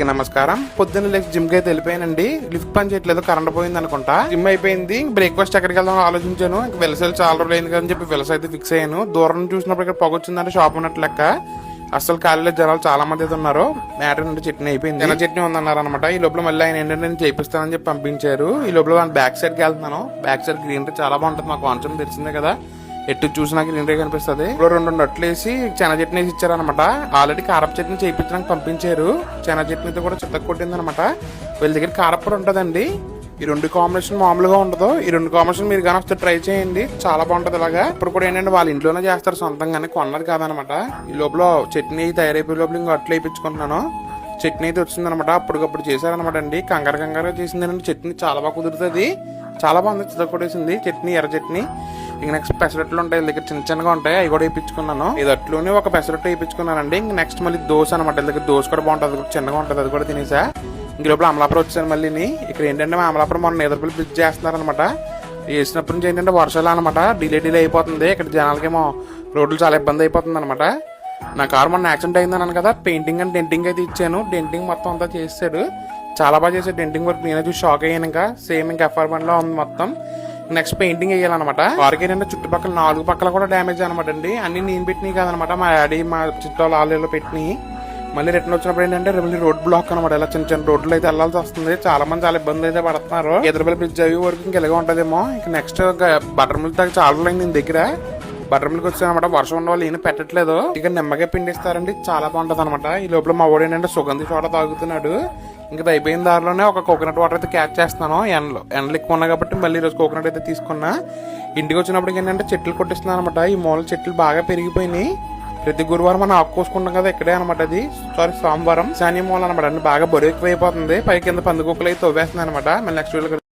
నమస్కారం. పొద్దున్న లేచి జిమ్కి అయితే వెళ్ళిపోయానండి. లిఫ్ట్ పని చేయట్లేదు కరెంట్ పోయింది అనుకుంటా. జిమ్ అయిపోయింది. బ్రేక్ఫాస్ట్ ఎక్కడికి వెళ్దాం ఆలోచించాను. ఇంక వెలసలు చాలా రోజులు అయింది అని చెప్పి వెలస అయితే ఫిక్స్ అయ్యాను. దూరం చూసినప్పుడు ఇక్కడ పొగ వచ్చిందంటే షాప్ ఉన్నట్టు లెక్క. అసలు ఖాళీలో జనాలు చాలా మంది అయితే ఉన్నారు. మ్యాటర్ నుండి చట్నీ అయిపోయింది. చిన్న చట్నీ ఉందన్నారు అనమాట ఈ లోపల మళ్ళీ ఆయన ఏంటంటే నేను చేపిస్తానని చెప్పి పంపించారు. ఈ లోపల బ్యాక్ సైడ్కి వెళ్తున్నాను. బ్యాక్ సైడ్ గ్రీనరీ చాలా బాగుంటుంది. మాకు వాంచం తెలిసిందే కదా. ఎటు చూసినా గ్రీనరీ కనిపిస్తుంది. ఇప్పుడు రెండు నట్లేసి వేసి చెన చట్నీ వేసి ఇచ్చారనమాట ఆల్రెడీ కారపు చట్నీ చేయించడానికి పంపించారు. చెన చట్నీతో కూడా చిత్త కొట్టింది అనమాట వీళ్ళ దగ్గర కారప్పొడి ఉంటుందండి. ఈ రెండు కాంబినేషన్ మామూలుగా ఉండదు. ఈ రెండు కాంబినేషన్ మీరు కానీ ఒకసారి ట్రై చేయండి. చాలా బాగుంటది ఇలాగా ఇప్పుడు కూడా ఏంటంటే వాళ్ళ ఇంట్లోనే చేస్తారు సొంతంగానే కొన్నది కాదనమాట ఈ లోపల చట్నీ తయారైపోయే లోపల ఇంకా అట్లు వేయించుకుంటున్నాను. చట్నీ అయితే వచ్చిందనమాట అప్పటికప్పుడు చేశారనమాట అండి. కంగారు కంగారుగా చేసిందండి చట్నీ చాలా బాగా కుదురుతుంది. చాలా బాగుంది. చితకొట్టేసింది చట్నీ ఎర్ర చట్నీ. ఇంక నెక్స్ట్ పెసరట్లు ఉంటాయి వీళ్ళ దగ్గర చిన్న చిన్నగా ఉంటాయి అవి కూడా వేయించుకున్నాను. ఇది అట్లోనే ఒక పెసరట్టు వేయించుకున్నానండి. ఇంక నెక్స్ట్ మళ్ళీ దోశ అనమాట వీళ్ళ దగ్గర దోశ కూడా బాగుంటుంది అది చిన్నగా ఉంటుంది అది కూడా తినేసా. ఇంక లోపల అమలాపురం వచ్చాను మళ్ళీని. ఇక్కడ ఏంటంటే మా అమలాపురం మొన్న నిద్రపల్లి బ్రిడ్జ్ చేస్తున్నారనమాట వేసినప్పటి నుంచి ఏంటంటే వర్షాలు అనమాట డిలే డిలే అయిపోతుంది. ఇక్కడ జనాలకేమో రోడ్లు చాలా ఇబ్బంది అయిపోతుంది అనమాట నా కారు మొన్న యాక్సిడెంట్ అయిందన్నాను కదా పెయింటింగ్ అండ్ డెంటింగ్ అయితే ఇచ్చాను. డెంటింగ్ మొత్తం అంతా చేశాడు చాలా బాగా చేశాడు డెంటింగ్ వర్క్ నేనే చూసి షాక్ అయ్యాను ఇంకా. సేమ్ ఇంకా ఎఫ్ఆర్లో ఉంది మొత్తం. నెక్స్ట్ పెయింటింగ్ వేయాలన్నమాట. వారికి ఏంటంటే చుట్టుపక్కల నాలుగు పక్కల కూడా డ్యామేజ్ అనమాట అండి. అన్ని నేను పెట్టినవి కాదనమాట. మా డాడీ మా చుట్టాలు ఆళ్ళు పెట్టినవి. మళ్ళీ రిటర్న్ వచ్చినప్పుడు ఏంటంటే మళ్ళీ రోడ్ బ్లాక్ అనమాట. ఇలా చిన్న చిన్న రోడ్లు అయితే వెళ్ళాల్సి వస్తుంది. చాలా మంది చాలా ఇబ్బంది అయితే పడుతున్నారు. ఎదురుపల్లి బ్రిడ్జ్ అవి వరకు ఇంకా ఇలాగే ఉంటదేమో. ఇక నెక్స్ట్ బటర్ మిల్క్ దాకా చాలా నేను దగ్గర. బటర్ మిల్క్ వచ్చానమాట వర్షం ఉన్న వాళ్ళు ఏం పెట్టట్లేదు. ఇక నిమ్మగా పిండిస్తారండి చాలా బాగుంటది అనమాట. ఈ లోపల మా వాడు ఏంటంటే సుగంధి చోట తాగుతున్నాడు. ఇంకా అయిపోయిన దారిలోనే ఒక కోకోనట్ వాటర్ అయితే క్యాచ్ చేస్తున్నాను. ఎండలో ఎండలు ఎక్కువ ఉన్నాయి కాబట్టి మళ్ళీ ఈరోజు కోకోనట్ అయితే తీసుకున్నా. ఇంటికి వచ్చినప్పుడు ఏంటంటే చెట్లు కొట్టిస్తున్నాను అనమాట. ఈ మూల చెట్లు బాగా పెరిగిపోయినాయి. ప్రతి గురువారం మనం ఆకు కోసుకుంటాం కదా ఇక్కడే అనమాట అది. సారీ సోమవారం. శని మూల అనమాట. అండి బాగా బరువు ఎక్కువ అయిపోతుంది పై కింద పందుకొక్కలు అయితే తవ్వేస్తుంది అనమాట. మళ్ళీ నెక్స్ట్ వీళ్ళకి